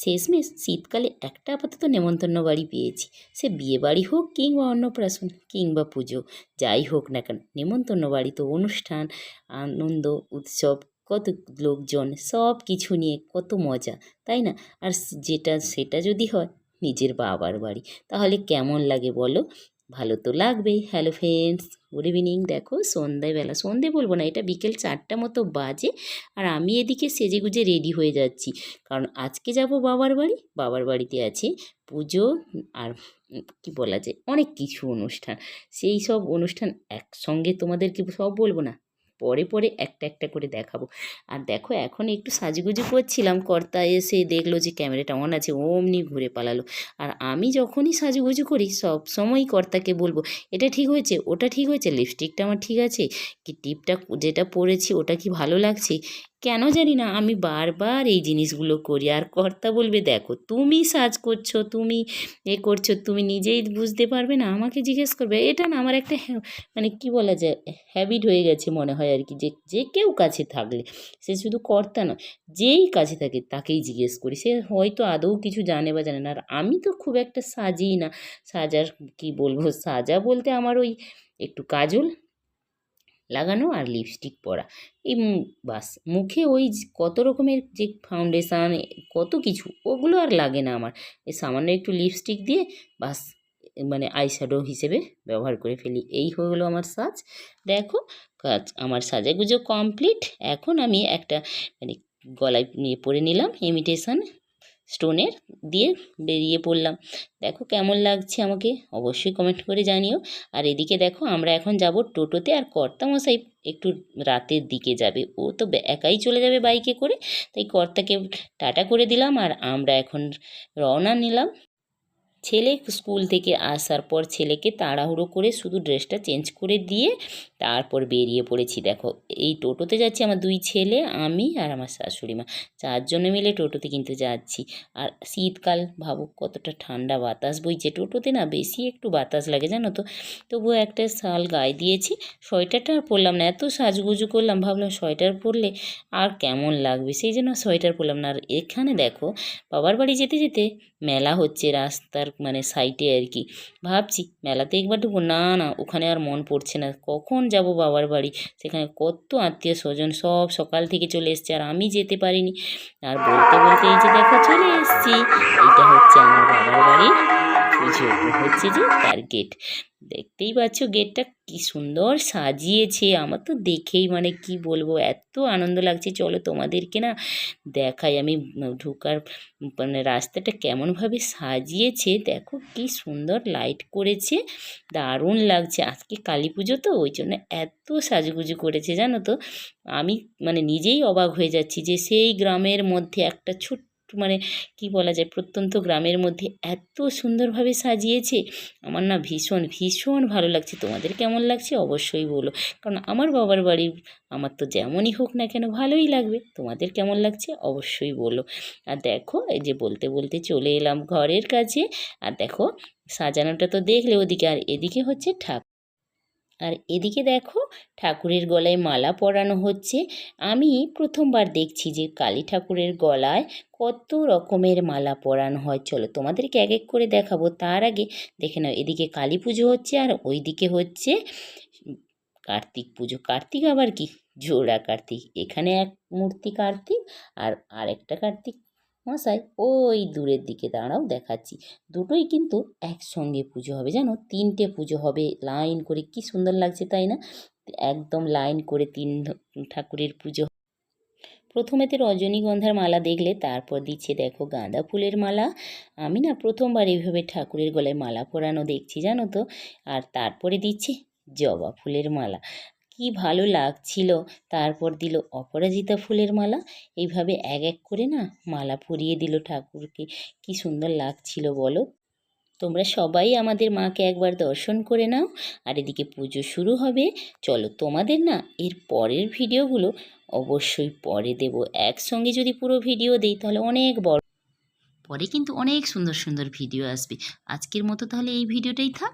শেষমেশ শীতকালে একটা আপাতত নেমন্তন্ন বাড়ি পেয়েছি। সে বিয়ে বাড়ি হোক কিংবা অন্নপ্রাশন কিংবা পুজো, যাই হোক না কেন, নেমন্তন্ন বাড়ি তো অনুষ্ঠান, আনন্দ, উৎসব, কত লোকজন, সব কিছু নিয়ে কত মজা, তাই না? আর যেটা, সেটা যদি হয়, নিজের বাবার বাড়ি। তাহলে কেমন লাগে বলো? ভালো তো লাগবেই। হ্যালো ফ্রেন্ডস গুড ইভিনিং দেখো সন্ধ্যাবেলা, সন্ধে বলব না, এটা বিকেল চারটা মতো বাজে আর আমি এদিকে সেজে গুজে রেডি হয়ে যাচ্ছি। কারণ আজকে যাব বাবার বাড়ি, বাবার বাড়িতে আছে পুজো আর কি বলা যায়, অনেক কিছু অনুষ্ঠান। সেই সব অনুষ্ঠান একসঙ্গে তোমাদেরকে সব বলব না পরে পরে একটা একটা করে দেখাবো। আর দেখো, এখন একটু সাজুগুজু করছিলাম। কর্তা এসে দেখল যে ক্যামেরাটা অন আছে, অমনি ঘুরে পালালো। আর আমি যখনই সাজুগুজু করি, সব সময় কর্তাকে বলব, এটা ঠিক হয়েছে, ওটা ঠিক হয়েছে লিপস্টিকটা আমার ঠিক আছে, কি টিপটা যেটা পরেছি, ওটা কি ভালো লাগছে? কেন জানি না, আমি বারবার এই জিনিসগুলো করি। আর কর্তা বলবে, দেখো, তুমি সাজ করছ, তুমি এ করছ, তুমি নিজেই বুঝতে পারবে না। আমাকে জিজ্ঞেস করবে, এটা না আমার একটা মানে কি বলা যায় হ্যাবিট হয়ে গেছে মনে হয় আর কি, যে যে কেউ কাছে থাকলে। সে শুধু কর্তা নয়, যেই কাছে থাকে তাকেই জিজ্ঞেস করি। সে হয়তো আদৌ কিছু জানে বা জানে না। আর আমি তো খুব একটা সাজিই না। সাজার, কি বলব, সাজা বলতে আমার ওই একটু কাজল। লাগানো আর লিপস্টিক পরা। এই বাস, মুখে ওই কত রকমের যে ফাউন্ডেশান কত কিছু, ওগুলো আর লাগে না আমার। এই সামান্য একটু লিপস্টিক দিয়ে বাস মানে আইশ্যাডো হিসেবে ব্যবহার করে ফেলি। এই হয়ে হলো আমার সাজ। দেখো, কাজ, আমার সাজাগুজো কমপ্লিট এখন আমি একটা মানে গলায় নিয়ে পরে নিলাম ইমিটেশন স্টোনের দিয়ে বেরিয়ে পড়লাম। দেখো কেমন লাগছে আমাকে অবশ্যই কমেন্ট করে জানিও। আর এদিকে দেখো আমরা এখন যাব টোটোতে আর কর্তামশাই একটু রাতের দিকে যাবে। ও তো একাই চলে যাবে বাইকে করে। তাই কর্তাকে টাটা করে দিলাম আর আমরা এখন রওনা নিলাম। ছেলে স্কুল থেকে আসার পর ছেলেকে তাড়াহুড়ো করে শুধু ড্রেসটা চেঞ্জ করে দিয়ে তারপর বেরিয়ে পড়েছি। দেখো, এই টোটোতে যাচ্ছি আমার দুই ছেলে, আমি আর আমার শাশুড়ি মা। চারজনে মিলে টোটোতে কিন্তু যাচ্ছি। আর শীতকাল, ভাবো কতটা ঠান্ডা বাতাস। বইছে টোটোতে না বেশি একটু বাতাস লাগে, জানো তো? তবুও একটা শাল গায়ে দিয়েছি, সোয়েটারটা আর পরলাম না। এত সাজগুজু করলাম, ভাবলাম সোয়েটার পরলে আর কেমন লাগবে? সেই জন্য সোয়েটার পরলাম না। আর এখানে দেখো, বাবার বাড়ি যেতে যেতে মেলা হচ্ছে, রাস্তার মানে সাইটে আর কি। ভাবছি মেলাতে একবার ঢুকবো। না না, ওখানে আর মন পড়ছে না। কখন যাব বাবার বাড়ি? সেখানে কত আত্মীয় স্বজন সব সকাল থেকে চলে এসছে আর আমি যেতে পারিনি। আর বলতে বলতে এই যে দেখো চলে এসছি। এটা হচ্ছে আমার বাবার বাড়ি। পুজো। হচ্ছে যে তার গেট দেখতেই পাচ্ছ গেটটা কি সুন্দর সাজিয়েছে। আমার তো দেখেই মানে কি বলব, এত আনন্দ লাগছে। চলো তোমাদেরকে না দেখাই। আমি ঢোকার মানে রাস্তাটা কেমনভাবে সাজিয়েছে। দেখো কি সুন্দর লাইট করেছে। দারুণ লাগছে। আজকে কালী পুজো তো, ওই জন্য এত সাজুগুজু করেছে, জানো তো। আমি মানে নিজেই অবাক হয়ে যাচ্ছি যে সেই গ্রামের মধ্যে একটা ছোট্ট মানে কি বলা যায়, প্রত্যন্ত গ্রামের মধ্যে এত সুন্দরভাবে সাজিয়েছে, আমার না ভীষণ ভীষণ ভালো লাগছে। তোমাদের কেমন লাগছে অবশ্যই বলো। কারণ আমার বাবার বাড়ি, আমার তো যেমনই হোক না কেন ভালোই লাগবে, তোমাদের কেমন লাগছে অবশ্যই বলো। আর দেখো, এই যে বলতে বলতে চলে এলাম ঘরের কাছে, আর দেখো, সাজানোটা তো দেখলে ওদিকে, আর এদিকে হচ্ছে ঠাকুর। আর এদিকে দেখো ঠাকুরের গলায় মালা পরানো হচ্ছে। আমি প্রথমবার দেখছি যে কালী ঠাকুরের গলায় কত রকমের মালা পরানো হয়। চলো তোমাদেরকে এক এক করে দেখাবো। তার আগে দেখে নাও, এদিকে কালী পুজো হচ্ছে আর ওইদিকে হচ্ছে কার্তিক পুজো। কার্তিক আবার কি? জোড়া কার্তিক। এখানে এক মূর্তি কার্তিক আর আরেকটা কার্তিক মশাই, ওই দূরের দিকে দাঁড়াও, দেখাচ্ছি। দুটোই কিন্তু একসঙ্গে পুজো হবে, জানো? তিনটে পুজো হবে। লাইন করে কি সুন্দর লাগছে, তাই না? একদম লাইন করে তিন ঠাকুরের পুজো। প্রথমেতে রজনীগন্ধার মালা দেখলে, তারপর দিচ্ছে, দেখো, গাঁদা ফুলের মালা। আমি না প্রথমবার এইভাবে ঠাকুরের গলায় মালা পরানো দেখছি, জানো তো? আর তারপরে দিচ্ছে জবা ফুলের মালা। কি ভালো লাগছিল। তারপর দিল অপরাজিতা ফুলের মালা। এইভাবে এক এক করে না মালা পরিয়ে দিল ঠাকুরকে। কি সুন্দর লাগছিল বলো। তোমরা সবাই আমাদের মাকে একবার দর্শন করে নাও। আর এদিকে পুজো শুরু হবে। চলো তোমাদের না এর পরের ভিডিওগুলো অবশ্যই পরে দেব। একসঙ্গে যদি পুরো ভিডিও দেই তাহলে অনেক বড়। পরে কিন্তু অনেক সুন্দর সুন্দর ভিডিও আসবে। আজকের মতো তাহলে এই ভিডিওটাই থাক।